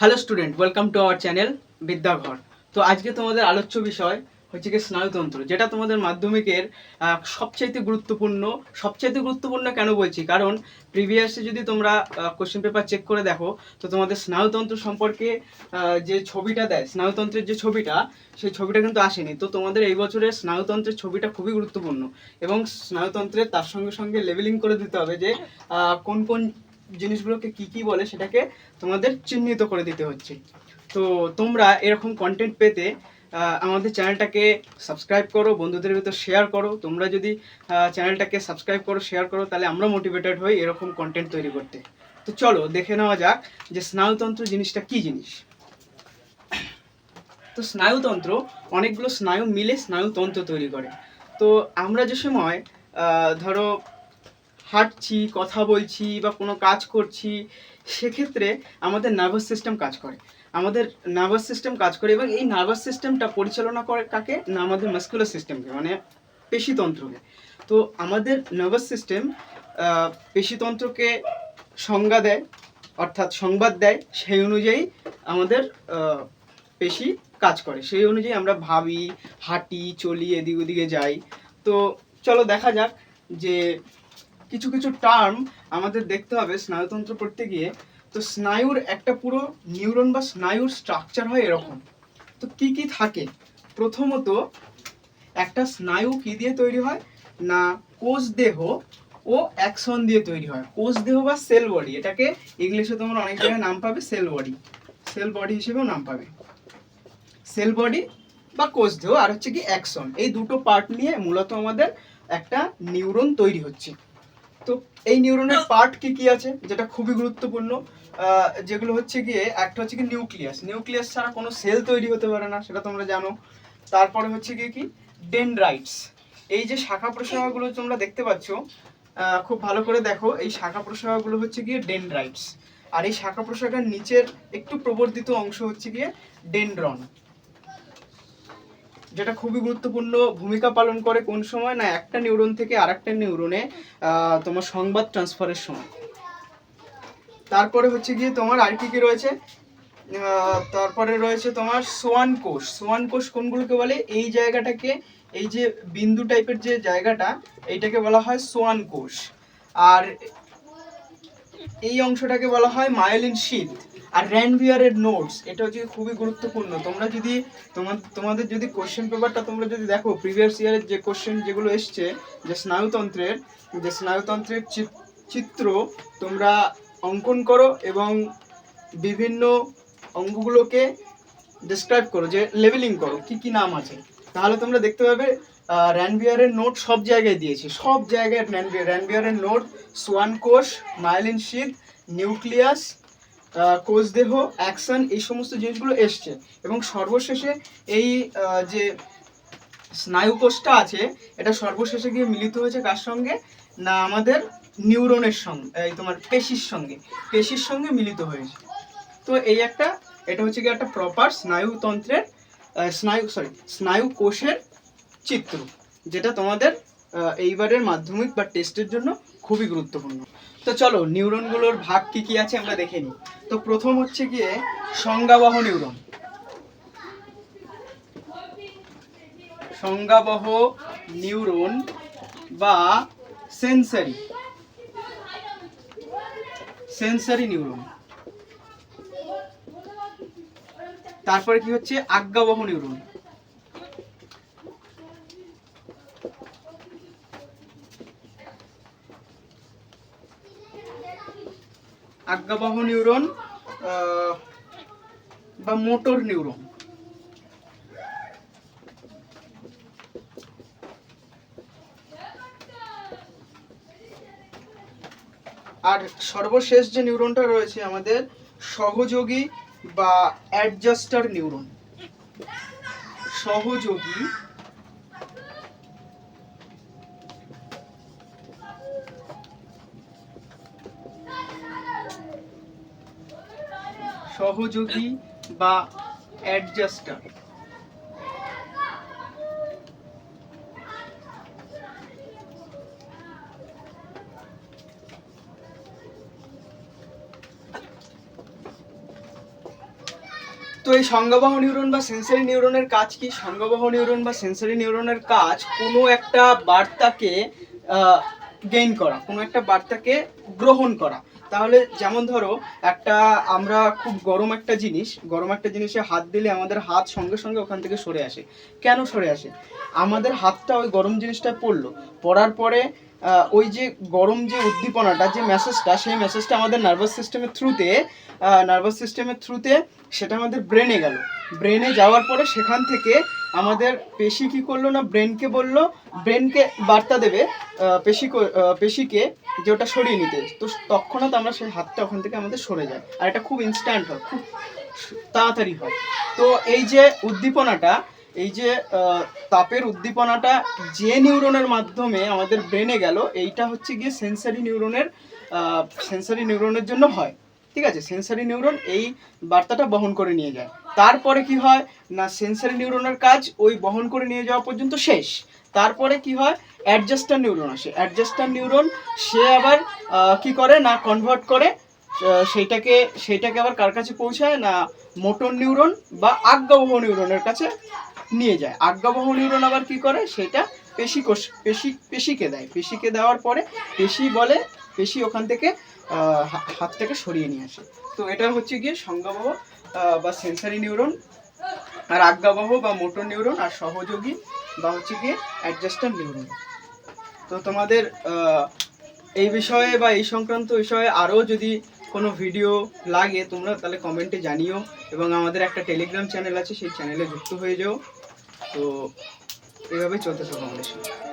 Hello student welcome to our channel Vidyaghar তো আজকে তোমাদের আলোচ্য বিষয় হচ্ছে কি স্নায়ুতন্ত্র, যেটা তোমাদের মাধ্যমিকের সবচাইতে গুরুত্বপূর্ণ সবচাইতে গুরুত্বপূর্ণ কেন বলছি? কারণ প্রিভিয়াসে যদি তোমরা কোশ্চেন পেপার চেক করে দেখো, তো তোমাদের স্নায়ুতন্ত্র সম্পর্কে যে ছবিটা দেয়, স্নায়ুতন্ত্রের যে ছবিটা, সেই ছবিটা কিন্তু আসেনি। তো তোমাদের এই বছরের স্নায়ুতন্ত্রের ছবিটা খুবই গুরুত্বপূর্ণ এবং স্নায়ুতন্ত্রের তার সঙ্গে সঙ্গে লেভেলিং করে দিতে হবে যে কোন কোন জিনিসগুলোকে কি কি বলে সেটাকে তোমাদের চিহ্নিত করে দিতে হচ্ছে। তো তোমরা এরকম কন্টেন্ট পেতে আমাদের চ্যানেলটাকে সাবস্ক্রাইব করো, বন্ধুদের ভিতর শেয়ার করো। তোমরা যদি চ্যানেলটাকে সাবস্ক্রাইব করো শেয়ার করো, তাহলে আমরা মোটিভেটেড হই এরকম কন্টেন্ট তৈরি করতে। তো চলো, দেখে নেওয়া যাক যে স্নায়ুতন্ত্র জিনিসটা কি জিনিস। তো স্নায়ুতন্ত্র, অনেকগুলো স্নায়ু মিলে স্নায়ুতন্ত্র তৈরি করে। তো আমরা যে সময় ধরো হাঁটছি, কথা বলছি বা কোনো কাজ করছি, সেক্ষেত্রে আমাদের নার্ভাস সিস্টেম কাজ করে। আমাদের নার্ভাস সিস্টেম কাজ করে এবং এই নার্ভাস সিস্টেমটা পরিচালনা করে কাকে? না, আমাদের মাস্কুলার সিস্টেমকে মানে পেশিতন্ত্রকে। তো আমাদের নার্ভাস সিস্টেম পেশিতন্ত্রকে সংজ্ঞা দেয়, অর্থাৎ সংবাদ দেয়, সেই অনুযায়ী আমাদের পেশি কাজ করে। সেই অনুযায়ী আমরা ভাবি, হাঁটি, চলি, এদিক ওদিকে যাই। তো চলো দেখা যাক যে কিছু কিছু টার্ম আমাদের দেখতে হবে স্নায়ুতন্ত্র পড়তে গিয়ে। তো স্নায়ুর একটা পুরো নিউরন বা স্নায়ুর স্ট্রাকচার হয় এরকম। তো কি কি থাকে? প্রথমত, একটা স্নায়ু কি দিয়ে তৈরি হয়? না, কোষ দেহ ও অ্যাক্সন দিয়ে তৈরি হয়। কোষ দেহ বা সেল বডি এটাকে ইংলিশে তোমরা অনেক জায়গায় নাম পাবে সেল বডি সেল বডি হিসেবেও নাম পাবে। সেল বডি বা কোষ দেহ, আর হচ্ছে কি অ্যাক্সন এই দুটো পার্ট নিয়ে মূলত আমাদের একটা নিউরন তৈরি হচ্ছে। তো এই নিউরনের পার্ট কি কি আছে, যেটা খুবই গুরুত্বপূর্ণ যেগুলো হচ্ছে গিয়ে একটা হচ্ছে কি নিউক্লিয়াস নিউক্লিয়াস ছাড়া কোনো সেল তৈরি হতে পারে না, সেটা তোমরা জানো। তারপরে হচ্ছে গিয়ে কি? ডেনড্রাইটস এই যে শাখা প্রশাখাগুলো তোমরা দেখতে পাচ্ছ খুব ভালো করে দেখো, এই শাখা প্রশাখাগুলো হচ্ছে গিয়ে ডেনড্রাইটস আর এই শাখা প্রশাখার নিচের একটু প্রবর্ধিত অংশ হচ্ছে গিয়ে ডেনড্রন যেটা খুবই গুরুত্বপূর্ণ ভূমিকা পালন করে কোন সময়? না, একটা নিউরন থেকে আরেকটা নিউরনে তোমার সংবাদ ট্রান্সফারের সময়। তারপরে হচ্ছে গিয়ে তোমার আর কি কি রয়েছে? তারপরে রয়েছে তোমার সোয়ান কোষ। সোয়ান কোষ কোনগুলোকে বলে? এই জায়গাটাকে, এই যে বিন্দু টাইপের যে জায়গাটা, এইটাকে বলা হয় সোয়ান কোষ। আর এই অংশটাকে বলা হয় মায়োলিন শীত। আর র্যানভিয়ারের নোটস এটা হচ্ছে খুবই গুরুত্বপূর্ণ। তোমরা যদি তোমাদের তোমাদের যদি কোশ্চেন পেপারটা তোমরা যদি দেখো প্রিভিয়াস ইয়ারের যে কোশ্চেন যেগুলো এসছে, যে স্নায়ুতন্ত্রের যে স্নায়ুতন্ত্রের চিত- চিত্র, তোমরা অঙ্কন করো এবং বিভিন্ন অঙ্গগুলোকে ডিসক্রাইব করো, যে লেভেলিং করো, কি কি নাম আছে। তাহলে তোমরা দেখতে পাবে র্যানবিয়ারের নোট সব জায়গায় দিয়েছে। সব জায়গায় র্যানবিয়ার র্যানবিয়ারের নোট সোয়ান কোষ মাইলিন শীত নিউক্লিয়াস কোষ দেহ অ্যাকশন, এই সমস্ত জিনিসগুলো এসছে। এবং সর্বশেষে এই যে স্নায়ু কোষটা আছে, এটা সর্বশেষে গিয়ে মিলিত হয়েছে কার সঙ্গে? না, আমাদের নিউরনের সঙ্গে, এই তোমার পেশির সঙ্গে। পেশির সঙ্গে মিলিত হয়েছে। তো এই একটা, এটা হচ্ছে কি একটা প্রপার স্নায়ুতন্ত্রের স্নায়ু সরি স্নায়ু কোষের চিত্র, যেটা তোমাদের এইবারের মাধ্যমিক বা টেস্টের জন্য খুবই গুরুত্বপূর্ণ। তো চলো, নিউরনগুলোর ভাগ কি কি আছে আমরা দেখে নিই। তো প্রথম হচ্ছে গিয়ে সংজ্ঞাবহ নিউরন। সংজ্ঞাবহ নিউরন বা সেন্সারি। Sensory neuron. তারপরে কি হচ্ছে? আজ্ঞাবহ নিউরন। আজ্ঞাবহ নিউরন বা মোটর নিউরন। আর সর্বশেষ যে নিউরনটা রয়েছে আমাদের, সহযোগী বা অ্যাডজাস্টার নিউরন। সহযোগী সহযোগী বা অ্যাডজাস্টার তো এই সংজ্ঞাবহ নিউরন বা সেন্সারি নিউরনের কাজ কি? সংজ্ঞাবহ নিউরন বা সেন্সারি নিউরনের কাজ কোনো একটা বার্তাকে গেইন করা, কোনো একটা বার্তাকে গ্রহণ করা। তাহলে যেমন ধরো, একটা আমরা খুব গরম একটা জিনিস, গরম একটা জিনিসে হাত দিলে আমাদের হাত সঙ্গে সঙ্গে ওখান থেকে সরে আসে। কেন সরে আসে? আমাদের হাতটা ওই গরম জিনিসটা পড়ল, পড়ার পরে ওই যে গরম যে উদ্দীপনাটা, যে মেসেজটা সেই মেসেজটা আমাদের নার্ভাস সিস্টেমের থ্রুতে নার্ভাস সিস্টেমের থ্রুতে সেটা আমাদের ব্রেনে গেল। ব্রেনে যাওয়ার পরে সেখান থেকে আমাদের পেশি কি করল না ব্রেনকে বলল ব্রেনকে বার্তা দেবে পেশি পেশিকে যে ওটা সরিয়ে নিতে। তো তৎক্ষণাৎ আমরা সেই হাতটা ওখান থেকে আমাদের সরে যায়। আর এটা খুব ইনস্ট্যান্ট হয়, খুব তাড়াতাড়ি হয়। তো এই যে উদ্দীপনাটা, এই যে তাপের উদ্দীপনাটা যে নিউরনের মাধ্যমে আমাদের ব্রেনে গেল, এইটা হচ্ছে গিয়ে সেন্সারি নিউরনের সেন্সারি নিউরনের জন্য হয়। ঠিক আছে? সেন্সারি নিউরন এই বার্তাটা বহন করে নিয়ে যায়। তারপরে কি হয়? না সেন্সারি নিউরনের কাজ ওই বহন করে নিয়ে যাওয়া পর্যন্ত শেষ। তারপরে কি হয়? অ্যাডজাস্টার নিউরন আসে। অ্যাডজাস্টার নিউরন সে আবার কি করে? না কনভার্ট করে সেইটাকে সেইটাকে আবার কার কাছে পৌঁছায়? না মোটর নিউরন বা আজ্ঞাবহ নিউরনের কাছে নিয়ে যায়। আজ্ঞাবহ নিউরন আবার কি করে? সেটা পেশি কোষ পেশি পেশিকে দেয়। পেশিকে দেওয়ার পরে পেশি বলে পেশি ওখান থেকে আহ, হা- হাত থেকে সরিয়ে নিয়ে আসে। তো এটা হচ্ছে গিয়ে সংজ্ঞাবহ বা সেন্সারি নিউরন আর আজ্ঞাবহ বা মোটর নিউরন আর সহযোগী বা হচ্ছে গিয়ে অ্যাডজাস্টার নিউরন তো তোমাদের এই বিষয়ে বা এই সংক্রান্ত বিষয়ে আরও যদি কোনো ভিডিও লাগে, তোমরা তাহলে কমেন্টে জানিও এবং আমাদের একটা টেলিগ্রাম চ্যানেল আছে, সেই চ্যানেলে যুক্ত হয়ে যাও। তো এভাবে চলতে থাকো আমাদের সাথে